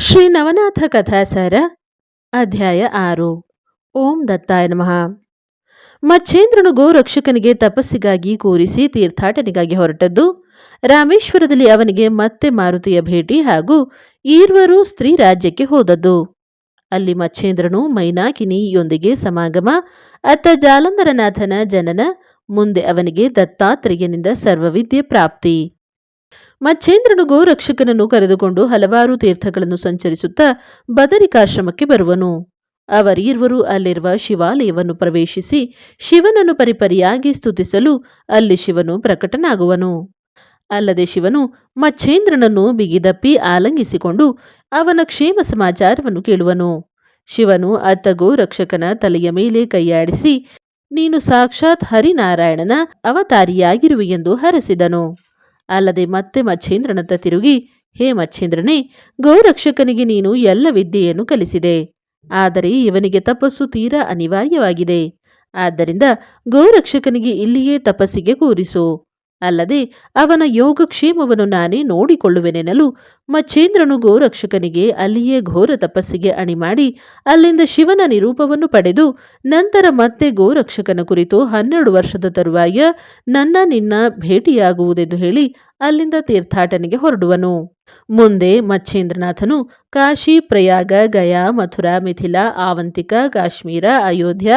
ಶ್ರೀ ನವನಾಥ ಕಥಾಸಾರ, ಅಧ್ಯಾಯ ಆರು. ಓಂ ದತ್ತಾಯ ನಮಃ. ಮಚ್ಛೇಂದ್ರನು ಗೋರಕ್ಷಕನಿಗೆ ತಪಸ್ಸಿಗಾಗಿ ಕೂರಿಸಿ ತೀರ್ಥಾಟನೆಗಾಗಿ ಹೊರಟದ್ದು, ರಾಮೇಶ್ವರದಲ್ಲಿ ಅವನಿಗೆ ಮತ್ತೆ ಮಾರುತಿಯ ಭೇಟಿ ಹಾಗೂ ಈರ್ವರು ಸ್ತ್ರೀ ರಾಜ್ಯಕ್ಕೆ ಹೋದದ್ದು. ಅಲ್ಲಿ ಮಚ್ಛೇಂದ್ರನು ಮೈನಾಕಿನಿಯೊಂದಿಗೆ ಸಮಾಗಮ, ಅತ್ತ ಜಾಲಂಧರನಾಥನ ಜನನ, ಮುಂದೆ ಅವನಿಗೆ ದತ್ತಾತ್ರೇಯನಿಂದ ಸರ್ವವಿದ್ಯೆ ಪ್ರಾಪ್ತಿ. ಮಚ್ಛೇಂದ್ರನು ರಕ್ಷಕನನ್ನು ಕರೆದುಕೊಂಡು ಹಲವಾರು ತೀರ್ಥಗಳನ್ನು ಸಂಚರಿಸುತ್ತಾ ಬದರಿಕಾಶ್ರಮಕ್ಕೆ ಬರುವನು. ಅವರಿರುವರು ಅಲ್ಲಿರುವ ಶಿವಾಲಯವನ್ನು ಪ್ರವೇಶಿಸಿ ಶಿವನನ್ನು ಪರಿಪರಿಯಾಗಿ ಸ್ತುತಿಸಲು ಅಲ್ಲಿ ಶಿವನು ಪ್ರಕಟನಾಗುವನು. ಅಲ್ಲದೆ ಶಿವನು ಮಚ್ಛೇಂದ್ರನನ್ನು ಬಿಗಿದಪ್ಪಿ ಆಲಂಗಿಸಿಕೊಂಡು ಅವನ ಕ್ಷೇಮ ಸಮಾಚಾರವನ್ನು ಕೇಳುವನು. ಶಿವನು ಅತ್ತ ಗೋರಕ್ಷಕನ ತಲೆಯ ಮೇಲೆ ಕೈಯಾಡಿಸಿ, ನೀನು ಸಾಕ್ಷಾತ್ ಹರಿನಾರಾಯಣನ ಅವತಾರಿಯಾಗಿರುವೆಯೆಂದು ಹರಸಿದನು. ಅಲ್ಲದೆ ಮತ್ತೆ ಮಚ್ಛೇಂದ್ರನತ್ತ ತಿರುಗಿ, ಹೇ ಮಚ್ಛೇಂದ್ರನೇ ಗೋರಕ್ಷಕನಿಗೆ ನೀನು ಎಲ್ಲ ವಿದ್ಯೆಯನ್ನು ಕಲಿಸಿದೆ. ಆದರೆ ಇವನಿಗೆ ತಪಸ್ಸು ತೀರಾ ಅನಿವಾರ್ಯವಾಗಿದೆ. ಆದ್ದರಿಂದ ಗೋರಕ್ಷಕನಿಗೆ ಇಲ್ಲಿಯೇ ತಪಸ್ಸಿಗೆ ಕೂರಿಸು. ಅಲ್ಲದೆ ಅವನ ಯೋಗಕ್ಷೇಮವನ್ನು ನಾನೇ ನೋಡಿಕೊಳ್ಳುವೆನೆನಲು ಮಚ್ಚೇಂದ್ರನು ಗೋರಕ್ಷಕನಿಗೆ ಅಲ್ಲಿಯೇ ಘೋರ ತಪಸ್ಸಿಗೆ ಅಣಿಮಾಡಿ ಅಲ್ಲಿಂದ ಶಿವನ ನಿರೂಪವನ್ನು ಪಡೆದು ನಂತರ ಮತ್ತೆ ಗೋರಕ್ಷಕನ ಕುರಿತು ಹನ್ನೆರಡು ವರ್ಷದ ತರುವಾಯ ನನ್ನ ನಿನ್ನ ಭೇಟಿಯಾಗುವುದೆಂದು ಹೇಳಿ ಅಲ್ಲಿಂದ ತೀರ್ಥಾಟನೆಗೆ ಹೊರಡುವನು. ಮುಂದೆ ಮಚ್ಛೇಂದ್ರನಾಥನು ಕಾಶಿ, ಪ್ರಯಾಗ, ಗಯಾ, ಮಥುರಾ, ಮಿಥಿಲಾ, ಆವಂತಿಕ, ಕಾಶ್ಮೀರ, ಅಯೋಧ್ಯ,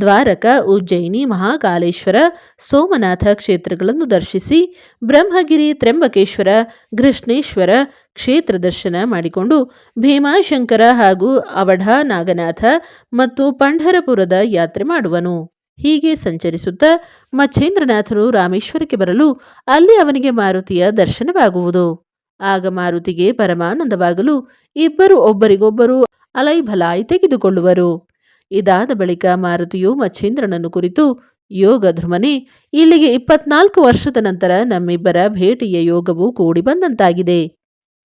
ದ್ವಾರಕ, ಉಜ್ಜಯಿನಿ, ಮಹಾಕಾಲೇಶ್ವರ, ಸೋಮನಾಥ ಕ್ಷೇತ್ರಗಳನ್ನು ದರ್ಶಿಸಿ ಬ್ರಹ್ಮಗಿರಿ, ತ್ರ್ಯಂಬಕೇಶ್ವರ ಘೃಷ್ಣೇಶ್ವರ ಕ್ಷೇತ್ರ ದರ್ಶನ ಮಾಡಿಕೊಂಡು ಭೀಮಾಶಂಕರ ಹಾಗೂ ಅವಢ ನಾಗನಾಥ ಮತ್ತು ಪಂಢರಪುರದ ಯಾತ್ರೆ ಮಾಡುವನು. ಹೀಗೆ ಸಂಚರಿಸುತ್ತಾ ಮಚ್ಛೇಂದ್ರನಾಥನು ರಾಮೇಶ್ವರಕ್ಕೆ ಬರಲು ಅಲ್ಲಿ ಅವನಿಗೆ ಮಾರುತಿಯ ದರ್ಶನವಾಗುವುದು. ಆಗ ಮಾರುತಿಗೆ ಪರಮಾನಂದವಾಗಲು ಇಬ್ಬರು ಒಬ್ಬರಿಗೊಬ್ಬರು ಅಲೈಭಲಾಯಿ ತೆಗೆದುಕೊಳ್ಳುವರು. ಇದಾದ ಬಳಿಕ ಮಾರುತಿಯು ಮಚ್ಛೇಂದ್ರನನ್ನು ಕುರಿತು, ಯೋಗ ಧ್ರುಮನೆ, ಇಲ್ಲಿಗೆ ಇಪ್ಪತ್ನಾಲ್ಕು ವರ್ಷದ ನಂತರ ನಮ್ಮಿಬ್ಬರ ಭೇಟಿಯ ಯೋಗವು ಕೂಡಿ ಬಂದಂತಾಗಿದೆ.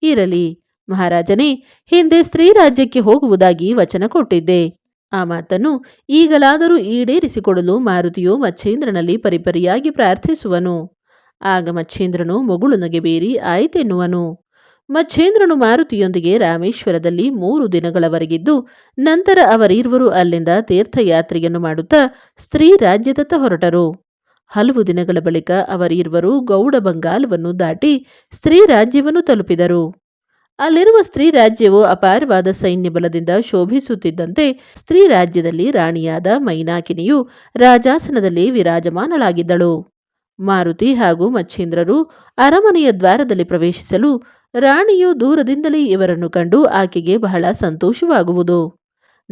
ಇರಲಿ, ಮಹಾರಾಜನೇ, ಹಿಂದೆ ಸ್ತ್ರೀ ರಾಜ್ಯಕ್ಕೆ ಹೋಗುವುದಾಗಿ ವಚನ ಕೊಟ್ಟಿದ್ದೆ. ಆ ಮಾತನ್ನು ಈಗಲಾದರೂ ಈಡೇರಿಸಿಕೊಡಲು ಮಾರುತಿಯು ಮಚ್ಛೇಂದ್ರನಲ್ಲಿ ಪರಿಪರಿಯಾಗಿ ಪ್ರಾರ್ಥಿಸುವನು. ಆಗ ಮಚ್ಛೇಂದ್ರನು ಮಗುಳು ನಗೆಬೇರಿ ಆಯ್ತೆನ್ನುವನು. ಮಚ್ಛೇಂದ್ರನು ಮಾರುತಿಯೊಂದಿಗೆ ರಾಮೇಶ್ವರದಲ್ಲಿ ಮೂರು ದಿನಗಳವರೆಗಿದ್ದು, ನಂತರ ಅವರೀರ್ವರು ಅಲ್ಲಿಂದ ತೀರ್ಥಯಾತ್ರೆಯನ್ನು ಮಾಡುತ್ತಾ ಸ್ತ್ರೀ ರಾಜ್ಯದತ್ತ ಹೊರಟರು. ಹಲವು ದಿನಗಳ ಬಳಿಕ ಅವರೀರ್ವರು ಗೌಡ ಬಂಗಾಲವನ್ನು ದಾಟಿ ಸ್ತ್ರೀ ರಾಜ್ಯವನ್ನು ತಲುಪಿದರು. ಅಲ್ಲಿರುವ ಸ್ತ್ರೀ ರಾಜ್ಯವು ಅಪಾರವಾದ ಸೈನ್ಯ ಬಲದಿಂದ ಶೋಭಿಸುತ್ತಿದ್ದಂತೆ ಸ್ತ್ರೀ ರಾಜ್ಯದಲ್ಲಿ ರಾಣಿಯಾದ ಮೈನಾಕಿನಿಯು ರಾಜಾಸನದಲ್ಲಿ ವಿರಾಜಮಾನಳಾಗಿದ್ದಳು. ಮಾರುತಿ ಹಾಗೂ ಮಚ್ಚೇಂದ್ರರು ಅರಮನೆಯ ದ್ವಾರದಲ್ಲಿ ಪ್ರವೇಶಿಸಲು ರಾಣಿಯು ದೂರದಿಂದಲೇ ಇವರನ್ನು ಕಂಡು ಆಕೆಗೆ ಬಹಳ ಸಂತೋಷವಾಗುವುದು.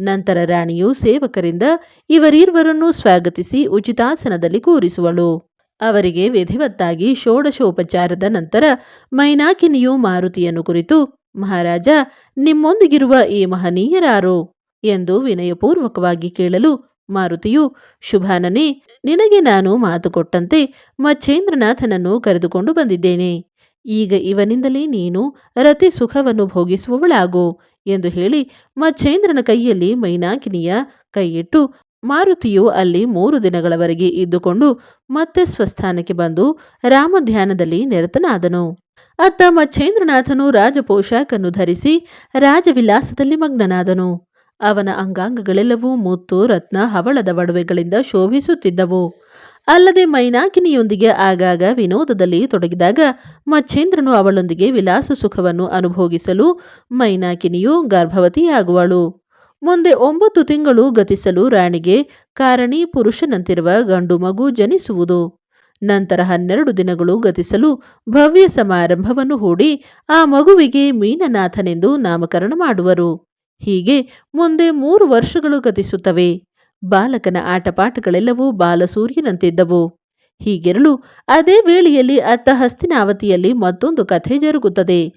ನಂತರ ರಾಣಿಯು ಸೇವಕರಿಂದ ಇವರೀರ್ವರನ್ನು ಸ್ವಾಗತಿಸಿ ಉಚಿತಾಸನದಲ್ಲಿ ಕೂರಿಸುವಳು. ಅವರಿಗೆ ವಿಧಿವತ್ತಾಗಿ ಷೋಡಶೋಪಚಾರದ ನಂತರ ಮೈನಾಕಿನಿಯು ಮಾರುತಿಯನ್ನು ಕುರಿತು, ಮಹಾರಾಜ, ನಿಮ್ಮೊಂದಿಗಿರುವ ಈ ಮಹನೀಯರಾರು? ಎಂದು ವಿನಯಪೂರ್ವಕವಾಗಿ ಕೇಳಲು ಮಾರುತಿಯು, ಶುಭಾನನೇ, ನಿನಗೆ ನಾನು ಮಾತು ಕೊಟ್ಟಂತೆ ಮಚ್ಛೇಂದ್ರನಾಥನನ್ನು ಕರೆದುಕೊಂಡು ಬಂದಿದ್ದೇನೆ. ಈಗ ಇವನಿಂದಲೇ ನೀನು ರತಿ ಸುಖವನ್ನು ಭೋಗಿಸುವವಳಾಗು ಎಂದು ಹೇಳಿ ಮಚ್ಛೇಂದ್ರನ ಕೈಯಲ್ಲಿ ಮೈನಾಕಿನಿಯ ಕೈಯಿಟ್ಟು ಮಾರುತಿಯು ಅಲ್ಲಿ ಮೂರು ದಿನಗಳವರೆಗೆ ಇದ್ದುಕೊಂಡು ಮತ್ತೆ ಸ್ವಸ್ಥಾನಕ್ಕೆ ಬಂದು ರಾಮಧ್ಯಾನದಲ್ಲಿ ನಿರತನಾದನು. ಅತ್ತ ಮಚ್ಛೇಂದ್ರನಾಥನು ರಾಜಪೋಷಾಕನ್ನು ಧರಿಸಿ ರಾಜವಿಲಾಸದಲ್ಲಿ ಮಗ್ನನಾದನು. ಅವನ ಅಂಗಾಂಗಗಳೆಲ್ಲವೂ ಮುತ್ತು, ರತ್ನ, ಹವಳದ ಒಡವೆಗಳಿಂದ ಶೋಭಿಸುತ್ತಿದ್ದವು. ಅಲ್ಲದೆ ಮೈನಾಕಿನಿಯೊಂದಿಗೆ ಆಗಾಗ ವಿನೋದದಲ್ಲಿ ತೊಡಗಿದಾಗ ಮಚ್ಛೇಂದ್ರನು ಅವಳೊಂದಿಗೆ ವಿಲಾಸ ಸುಖವನ್ನು ಅನುಭೋಗಿಸಲು ಮೈನಾಕಿನಿಯು ಗರ್ಭವತಿಯಾಗುವಳು. ಮುಂದೆ ಒಂಬತ್ತು ತಿಂಗಳು ಗತಿಸಲು ರಾಣಿಗೆ ಕಾರಣಿ ಪುರುಷನಂತಿರುವ ಗಂಡು ಮಗು ಜನಿಸುವುದು. ನಂತರ ಹನ್ನೆರಡು ದಿನಗಳು ಗತಿಸಲು ಭವ್ಯ ಸಮಾರಂಭವನ್ನು ಹೂಡಿ ಆ ಮಗುವಿಗೆ ಮೀನನಾಥನೆಂದು ನಾಮಕರಣ ಮಾಡುವರು. ಹೀಗೆ ಮುಂದೆ ಮೂರು ವರ್ಷಗಳು ಗತಿಸುತ್ತವೆ. ಬಾಲಕನ ಆಟಪಾಠಗಳೆಲ್ಲವೂ ಬಾಲಸೂರ್ಯನಂತಿದ್ದವು. ಹೀಗಿರಲು ಅದೇ ವೇಳೆಯಲ್ಲಿ ಅತ್ತ ಹಸ್ತಿನಾವತಿಯಲ್ಲಿ ಮತ್ತೊಂದು ಕಥೆ ಜರುಗುತ್ತದೆ.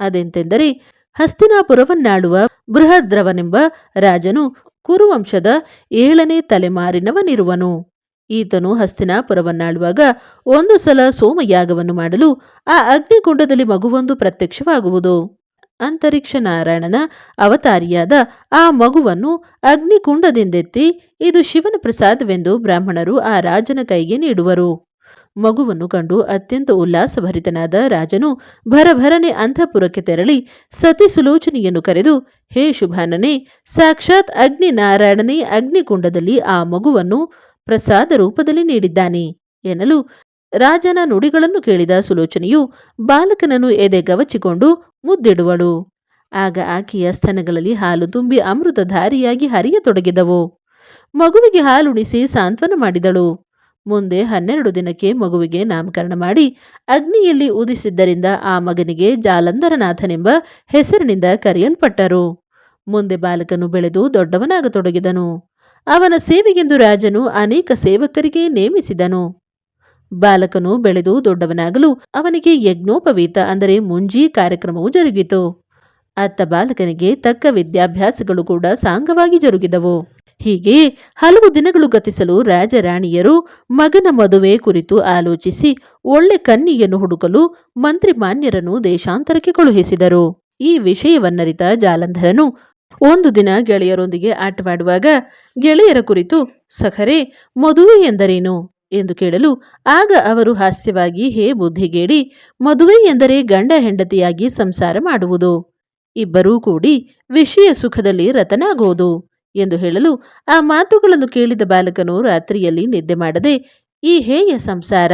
ಅದೆಂತೆಂದರೆ ಹಸ್ತಿನಾಪುರವನ್ನಾಳುವ ಬೃಹದ್ರವನೆಂಬ ರಾಜನು ಕುರುವಂಶದ ಏಳನೇ ತಲೆಮಾರಿನವನಿರುವನು. ಈತನು ಹಸ್ತಿನಾಪುರವನ್ನಾಳುವಾಗ ಒಂದು ಸಲ ಸೋಮಯಾಗವನ್ನು ಮಾಡಲು ಆ ಅಗ್ನಿಕುಂಡದಲ್ಲಿ ಮಗುವೊಂದು ಪ್ರತ್ಯಕ್ಷವಾಗುವುದು. ಅಂತರಿಕ್ಷ ನಾರಾಯಣನ ಅವತಾರಿಯಾದ ಆ ಮಗುವನ್ನು ಅಗ್ನಿಕುಂಡದಿಂದೆತ್ತಿ ಇದು ಶಿವನ ಪ್ರಸಾದವೆಂದು ಬ್ರಾಹ್ಮಣರು ಆ ರಾಜನ ಕೈಗೆ ನೀಡುವರು. ಮಗುವನ್ನು ಕಂಡು ಅತ್ಯಂತ ಉಲ್ಲಾಸಭರಿತನಾದ ರಾಜನು ಭರಭರನೆ ಅಂತಃಪುರಕ್ಕೆ ತೆರಳಿ ಸತಿ ಸುಲೋಚನೆಯನ್ನು ಕರೆದು, ಹೇ ಶುಭಾನನೇ, ಸಾಕ್ಷಾತ್ ಅಗ್ನಿ ನಾರಾಯಣನೇ ಅಗ್ನಿಕುಂಡದಲ್ಲಿ ಆ ಮಗುವನ್ನು ಪ್ರಸಾದ ರೂಪದಲ್ಲಿ ನೀಡಿದ್ದಾನೆ ಎನ್ನಲು ರಾಜನ ನುಡಿಗಳನ್ನು ಕೇಳಿದ ಸುಲೋಚನೆಯು ಬಾಲಕನನ್ನು ಎದೆಗವಚಿಕೊಂಡು ಮುದ್ದಿಡುವಳು. ಆಗ ಆಕೆಯ ಸ್ತನಗಳಲ್ಲಿ ಹಾಲು ತುಂಬಿ ಅಮೃತಧಾರಿಯಾಗಿ ಹರಿಯತೊಡಗಿದವು. ಮಗುವಿಗೆ ಹಾಲುಣಿಸಿ ಸಾಂತ್ವನ ಮಾಡಿದಳು. ಮುಂದೆ ಹನ್ನೆರಡು ದಿನಕ್ಕೆ ಮಗುವಿಗೆ ನಾಮಕರಣ ಮಾಡಿ ಅಗ್ನಿಯಲ್ಲಿ ಉದಿಸಿದ್ದರಿಂದ ಆ ಮಗನಿಗೆ ಜಾಲಂಧರನಾಥನೆಂಬ ಹೆಸರಿನಿಂದ ಕರೆಯಲ್ಪಟ್ಟರು. ಮುಂದೆ ಬಾಲಕನು ಬೆಳೆದು ದೊಡ್ಡವನಾಗತೊಡಗಿದನು. ಅವನ ಸೇವೆಗೆಂದು ರಾಜನು ಅನೇಕ ಸೇವಕರಿಗೆ ನೇಮಿಸಿದನು. ಬಾಲಕನು ಬೆಳೆದು ದೊಡ್ಡವನಾಗಲು ಅವನಿಗೆ ಯಜ್ಞೋಪವೀತ ಅಂದರೆ ಮುಂಜಿ ಕಾರ್ಯಕ್ರಮವು ಜರುಗಿತು. ಅತ್ತ ಬಾಲಕನಿಗೆ ತಕ್ಕ ವಿದ್ಯಾಭ್ಯಾಸಗಳು ಕೂಡ ಸಾಂಗವಾಗಿ ಜರುಗಿದವು. ಹೀಗೆ ಹಲವು ದಿನಗಳು ಗತಿಸಲು ರಾಜರಾಣಿಯರು ಮಗನ ಮದುವೆ ಕುರಿತು ಆಲೋಚಿಸಿ ಒಳ್ಳೆ ಕನ್ನಿಯನ್ನು ಹುಡುಕಲು ಮಂತ್ರಿ ಮಾನ್ಯರನ್ನು ದೇಶಾಂತರಕ್ಕೆ ಕಳುಹಿಸಿದರು. ಈ ವಿಷಯವನ್ನರಿತ ಜಾಲಂಧರನು ಒಂದು ದಿನ ಗೆಳೆಯರೊಂದಿಗೆ ಆಟವಾಡುವಾಗ ಗೆಳೆಯರ ಕುರಿತು, ಸಖರೆ, ಮದುವೆ ಎಂದರೇನು? ಎಂದು ಕೇಳಲು ಆಗ ಅವರು ಹಾಸ್ಯವಾಗಿ, ಹೇ ಬುದ್ಧಿಗೇಡಿ, ಮದುವೆ ಎಂದರೆ ಗಂಡ ಹೆಂಡತಿಯಾಗಿ ಸಂಸಾರ ಮಾಡುವುದು. ಇಬ್ಬರೂ ಕೂಡಿ ವಿಷಯ ಸುಖದಲ್ಲಿ ರತನಾಗುವುದು ಎಂದು ಹೇಳಲು ಆ ಮಾತುಗಳನ್ನು ಕೇಳಿದ ಬಾಲಕನು ರಾತ್ರಿಯಲ್ಲಿ ನಿದ್ದೆ ಮಾಡದೆ, ಈ ಹೇಯ ಸಂಸಾರ,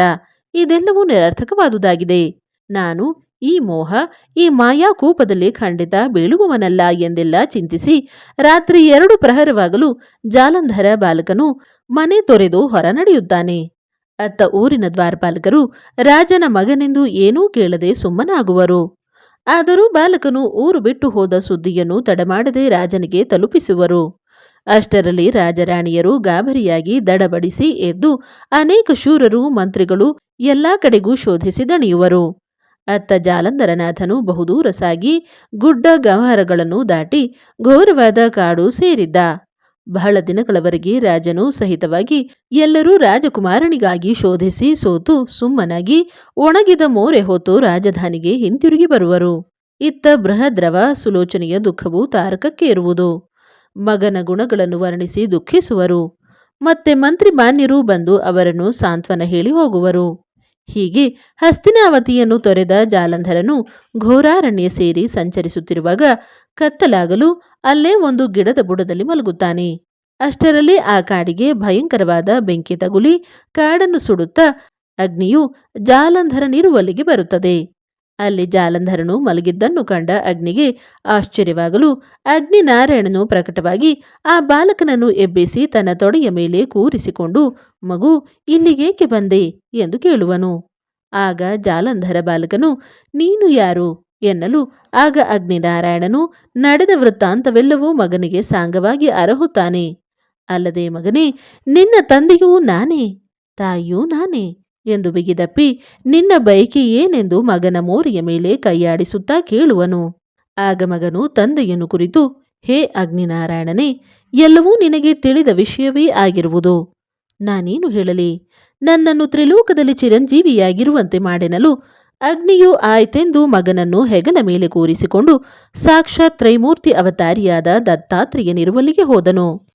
ಇದೆಲ್ಲವೂ ನಿರರ್ಥಕವಾದುದಾಗಿದೆ. ನಾನು ಈ ಮೋಹ, ಈ ಮಾಯಾ ಕೂಪದಲ್ಲಿ ಖಂಡಿತ ಬೀಳುವವನಲ್ಲ ಎಂದೆಲ್ಲ ಚಿಂತಿಸಿ, ರಾತ್ರಿ ಎರಡು ಪ್ರಹರವಾಗಲು ಜಾಲಂಧರ ಬಾಲಕನು ಮನೆ ತೊರೆದು ಹೊರ ನಡೆಯುತ್ತಾನೆ ಅತ್ತ ಊರಿನ ದ್ವಾರಪಾಲಕರು ರಾಜನ ಮಗನೆಂದು ಏನೂ ಕೇಳದೆ ಸುಮ್ಮನಾಗುವರು. ಆದರೂ ಬಾಲಕನು ಊರು ಬಿಟ್ಟು ಹೋದ ಸುದ್ದಿಯನ್ನು ತಡಮಾಡದೆ ರಾಜನಿಗೆ ತಲುಪಿಸುವರು. ಅಷ್ಟರಲ್ಲಿ ರಾಜರಾಣಿಯರು ಗಾಬರಿಯಾಗಿ ದಡಬಡಿಸಿ ಎದ್ದು ಅನೇಕ ಶೂರರು, ಮಂತ್ರಿಗಳು ಎಲ್ಲಾ ಕಡೆಗೂ ಶೋಧಿಸಿ ದಣಿಯುವರು. ಅತ್ತ ಜಾಲಂಧರನಾಥನು ಬಹುದೂರ ಸಾಗಿ ಗುಡ್ಡ ಗವಹರಗಳನ್ನು ದಾಟಿ ಘೋರವಾದ ಕಾಡು ಸೇರಿದ್ದ. ಬಹಳ ದಿನಗಳವರೆಗೆ ರಾಜನು ಸಹಿತವಾಗಿ ಎಲ್ಲರೂ ರಾಜಕುಮಾರನಿಗಾಗಿ ಶೋಧಿಸಿ ಸೋತು ಸುಮ್ಮನಾಗಿ ಒಣಗಿದ ಮೋರೆ ಹೊತ್ತು ರಾಜಧಾನಿಗೆ ಹಿಂತಿರುಗಿ ಬರುವರು. ಇತ್ತ ಬೃಹದ್ರವ ಸುಲೋಚನೆಯ ದುಃಖವು ತಾರಕಕ್ಕೇರುವುದು ಮಗನ ಗುಣಗಳನ್ನು ವರ್ಣಿಸಿ ದುಃಖಿಸುವರು. ಮತ್ತೆ ಮಂತ್ರಿ ಮಾನ್ಯರು ಬಂದು ಅವರನ್ನು ಸಾಂತ್ವನ ಹೇಳಿ ಹೋಗುವರು. ಹೀಗೆ ಹಸ್ತಿನಾವತಿಯನ್ನು ತೊರೆದ ಜಾಲಂಧರನು ಘೋರಾರಣ್ಯ ಸೇರಿ ಸಂಚರಿಸುತ್ತಿರುವಾಗ ಕತ್ತಲಾಗಲು ಅಲ್ಲೇ ಒಂದು ಗಿಡದ ಬುಡದಲ್ಲಿ ಮಲಗುತ್ತಾನೆ. ಅಷ್ಟರಲ್ಲಿ ಆ ಕಾಡಿಗೆ ಭಯಂಕರವಾದ ಬೆಂಕಿ ತಗುಲಿ ಕಾಡನ್ನು ಸುಡುತ್ತಾ ಅಗ್ನಿಯು ಜಾಲಂಧರನಿರುವಲ್ಲಿಗೆ ಬರುತ್ತದೆ. ಅಲ್ಲಿ ಜಾಲಂಧರನು ಮಲಗಿದ್ದನ್ನು ಕಂಡ ಅಗ್ನಿಗೆ ಆಶ್ಚರ್ಯವಾಗಲು ಅಗ್ನಿ ನಾರಾಯಣನು ಪ್ರಕಟವಾಗಿ ಆ ಬಾಲಕನನ್ನು ಎಬ್ಬಿಸಿ ತನ್ನ ತೊಡೆಯ ಮೇಲೆ ಕೂರಿಸಿಕೊಂಡು, ಮಗು, ಇಲ್ಲಿಗೇಕೆ ಬಂದೆ? ಎಂದು ಕೇಳುವನು. ಆಗ ಜಾಲಂಧರ ಬಾಲಕನು, ನೀನು ಯಾರು? ಎನ್ನಲು ಆಗ ಅಗ್ನಿನಾರಾಯಣನು ನಡೆದ ವೃತ್ತಾಂತವೆಲ್ಲವೂ ಮಗನಿಗೆ ಸಾಂಗವಾಗಿ ಅರಹುತ್ತಾನೆ. ಅಲ್ಲದೆ ಮಗನೇ, ನಿನ್ನ ತಂದೆಯೂ ನಾನೇ, ತಾಯಿಯೂ ನಾನೇ ಎಂದು ಬಿಗಿದಪ್ಪಿ, ನಿನ್ನ ಬಯಕೆ ಏನೆಂದು ಮಗನ ಮೋರಿಯ ಮೇಲೆ ಕೈಯಾಡಿಸುತ್ತಾ ಕೇಳುವನು. ಆಗ ಮಗನು ತಂದೆಯನ್ನು ಕುರಿತು, ಹೇ ಅಗ್ನಿನಾರಾಯಣನೇ, ಎಲ್ಲವೂ ನಿನಗೆ ತಿಳಿದ ವಿಷಯವೇ ಆಗಿರುವುದು. ನಾನೇನು ಹೇಳಲಿ? ನನ್ನನ್ನು ತ್ರಿಲೋಕದಲ್ಲಿ ಚಿರಂಜೀವಿಯಾಗಿರುವಂತೆ ಮಾಡೆನಲು ಅಗ್ನಿಯು ಆಯ್ತೆಂದು ಮಗನನ್ನು ಹೆಗಲ ಮೇಲೆ ಕೂರಿಸಿಕೊಂಡು ಸಾಕ್ಷಾತ್ ತ್ರೈಮೂರ್ತಿ ಅವತಾರಿಯಾದ ದತ್ತಾತ್ರೇಯನಿರುವಲ್ಲಿಗೆ ಹೋದನು.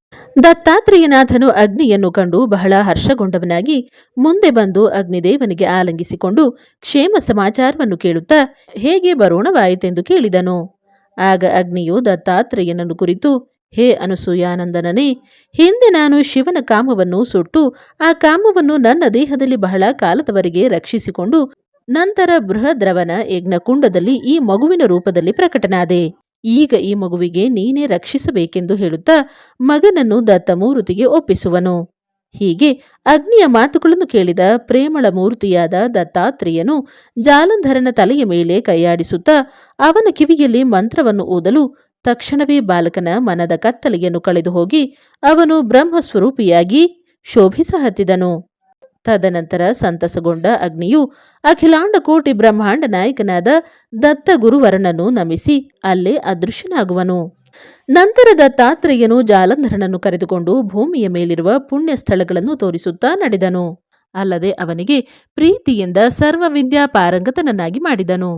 ದತ್ತಾತ್ರೇಯನಾಥನು ಅಗ್ನಿಯನ್ನು ಕಂಡು ಬಹಳ ಹರ್ಷಗೊಂಡವನಾಗಿ ಮುಂದೆ ಬಂದು ಅಗ್ನಿದೇವನಿಗೆ ಆಲಂಗಿಸಿಕೊಂಡು ಕ್ಷೇಮ ಸಮಾಚಾರವನ್ನು ಕೇಳುತ್ತಾ, ಹೇಗೆ ಬರೋಣವಾಯಿತೆಂದು ಕೇಳಿದನು. ಆಗ ಅಗ್ನಿಯು ದತ್ತಾತ್ರೇಯನನ್ನು ಕುರಿತು, ಹೇ ಅನಸೂಯಾನಂದನನೇ, ಹಿಂದೆ ನಾನು ಶಿವನ ಕಾಮವನ್ನು ಸುಟ್ಟು, ಆ ಕಾಮವನ್ನು ನನ್ನ ದೇಹದಲ್ಲಿ ಬಹಳ ಕಾಲದವರೆಗೆ ರಕ್ಷಿಸಿಕೊಂಡು ನಂತರ ಬೃಹದ್ರವನ ಯಜ್ಞಕುಂಡದಲ್ಲಿ ಈ ಮಗುವಿನ ರೂಪದಲ್ಲಿ ಪ್ರಕಟನಾದೆ. ಈಗ ಈ ಮಗುವಿಗೆ ನೀನೇ ರಕ್ಷಿಸಬೇಕೆಂದು ಹೇಳುತ್ತಾ ಮಗನನ್ನು ದತ್ತಮೂರ್ತಿಗೆ ಒಪ್ಪಿಸುವನು. ಹೀಗೆ ಅಗ್ನಿಯ ಮಾತುಗಳನ್ನು ಕೇಳಿದ ಪ್ರೇಮಳ ಮೂರ್ತಿಯಾದ ದತ್ತಾತ್ರೇಯನು ಜಾಲಂಧರನ ತಲೆಯ ಮೇಲೆ ಕೈಯಾಡಿಸುತ್ತಾ ಅವನ ಕಿವಿಯಲ್ಲಿ ಮಂತ್ರವನ್ನು ಓದಲು ತಕ್ಷಣವೇ ಬಾಲಕನ ಮನದ ಕತ್ತಲೆಯನ್ನು ಕಳೆದು ಹೋಗಿ ಅವನು ಬ್ರಹ್ಮಸ್ವರೂಪಿಯಾಗಿ ಶೋಭಿಸಹತ್ತಿದನು. ತದನಂತರ ಸಂತಸಗೊಂಡ ಅಗ್ನಿಯು ಅಖಿಲಾಂಡ ಕೋಟಿ ಬ್ರಹ್ಮಾಂಡ ನಾಯಕನಾದ ದತ್ತ ಗುರುವರನನ್ನು ನಮಿಸಿ ಅಲ್ಲೇ ಅದೃಶ್ಯನಾಗುವನು. ನಂತರ ದತ್ತಾತ್ರೇಯನು ಜಾಲಂಧರನನ್ನು ಕರೆದುಕೊಂಡು ಭೂಮಿಯ ಮೇಲಿರುವ ಪುಣ್ಯ ಸ್ಥಳಗಳನ್ನು ತೋರಿಸುತ್ತಾ ನಡೆದನು. ಅಲ್ಲದೆ ಅವನಿಗೆ ಪ್ರೀತಿಯಿಂದ ಸರ್ವವಿದ್ಯಾ ಪಾರಂಗತನನ್ನಾಗಿ ಮಾಡಿದನು.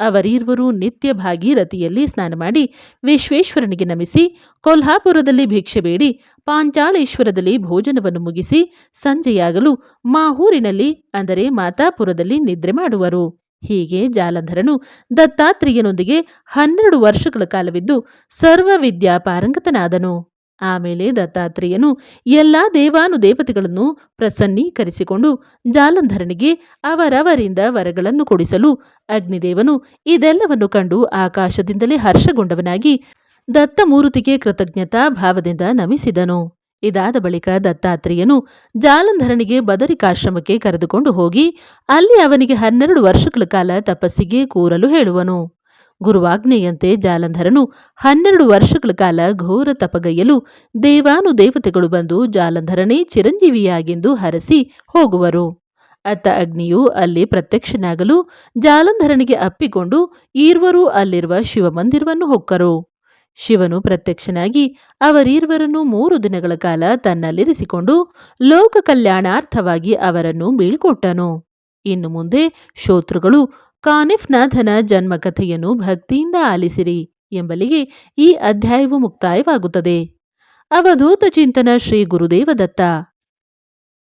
ಅವರೀರ್ವರು ನಿತ್ಯ ಭಾಗೀರಥಿಯಲ್ಲಿ ಸ್ನಾನ ಮಾಡಿ ವಿಶ್ವೇಶ್ವರನಿಗೆ ನಮಿಸಿ, ಕೊಲ್ಹಾಪುರದಲ್ಲಿ ಭಿಕ್ಷೆ ಬೇಡಿ, ಪಾಂಚಾಳೇಶ್ವರದಲ್ಲಿ ಭೋಜನವನ್ನು ಮುಗಿಸಿ, ಸಂಜೆಯಾಗಲು ಮಾಹೂರಿನಲ್ಲಿ, ಅಂದರೆ ಮಾತಾಪುರದಲ್ಲಿ ನಿದ್ರೆ ಮಾಡುವರು. ಹೀಗೆ ಜಾಲಂಧರನು ದತ್ತಾತ್ರೇಯನೊಂದಿಗೆ ಹನ್ನೆರಡು ವರ್ಷಗಳ ಕಾಲವಿದ್ದು ಸರ್ವವಿದ್ಯಾ ಪಾರಂಗತನಾದನು ಆಮೇಲೆ ದತ್ತಾತ್ರೇಯನು ಎಲ್ಲಾ ದೇವಾನುದೇವತೆಗಳನ್ನು ಪ್ರಸನ್ನೀಕರಿಸಿಕೊಂಡು ಜಾಲಂಧರನಿಗೆ ಅವರವರಿಂದ ವರಗಳನ್ನು ಕೊಡಿಸಲು ಅಗ್ನಿದೇವನು ಇದೆಲ್ಲವನ್ನು ಕಂಡು ಆಕಾಶದಿಂದಲೇ ಹರ್ಷಗೊಂಡವನಾಗಿ ದತ್ತಮೂರುತಿಗೆ ಕೃತಜ್ಞತಾ ಭಾವದಿಂದ ನಮಿಸಿದನು. ಇದಾದ ಬಳಿಕ ದತ್ತಾತ್ರೇಯನು ಜಾಲಂಧರನಿಗೆ ಬದರಿಕಾಶ್ರಮಕ್ಕೆ ಕರೆದುಕೊಂಡು ಹೋಗಿ ಅಲ್ಲಿ ಅವನಿಗೆ ಹನ್ನೆರಡು ವರ್ಷಗಳ ಕಾಲ ತಪಸ್ಸಿಗೆ ಕೂರಲು ಹೇಳುವನು. ಗುರುವಾಜ್ಞೆಯಂತೆ ಜಾಲಂಧರನು ಹನ್ನೆರಡು ವರ್ಷಗಳ ಕಾಲ ಘೋರ ತಪಗೈಯಲು ದೇವಾನುದೇವತೆಗಳು ಬಂದು ಜಾಲಂಧರನೇ ಚಿರಂಜೀವಿಯಾಗೆಂದು ಹರಸಿ ಹೋಗುವರು. ಅತ್ತ ಅಗ್ನಿಯು ಅಲ್ಲಿ ಪ್ರತ್ಯಕ್ಷನಾಗಲು ಜಾಲಂಧರನಿಗೆ ಅಪ್ಪಿಕೊಂಡು ಈರ್ವರು ಅಲ್ಲಿರುವ ಶಿವಮಂದಿರವನ್ನು ಹೊಕ್ಕರು. ಶಿವನು ಪ್ರತ್ಯಕ್ಷನಾಗಿ ಅವರೀರ್ವರನ್ನು ಮೂರು ದಿನಗಳ ಕಾಲ ತನ್ನಲ್ಲಿರಿಸಿಕೊಂಡು ಲೋಕ ಕಲ್ಯಾಣಾರ್ಥವಾಗಿ ಅವರನ್ನು ಬೀಳ್ಕೊಟ್ಟನು. ಇನ್ನು ಮುಂದೆ ಶ್ರೋತೃಗಳು ಕಾನಿಫ್ನಾಥನ ಜನ್ಮಕಥೆಯನ್ನು ಭಕ್ತಿಯಿಂದ ಆಲಿಸಿರಿ ಎಂಬಲಿಗೆ ಈ ಅಧ್ಯಾಯವು ಮುಕ್ತಾಯವಾಗುತ್ತದೆ. ಅವಧೂತ ಚಿಂತನ ಶ್ರೀ ಗುರುದೇವ ದತ್ತ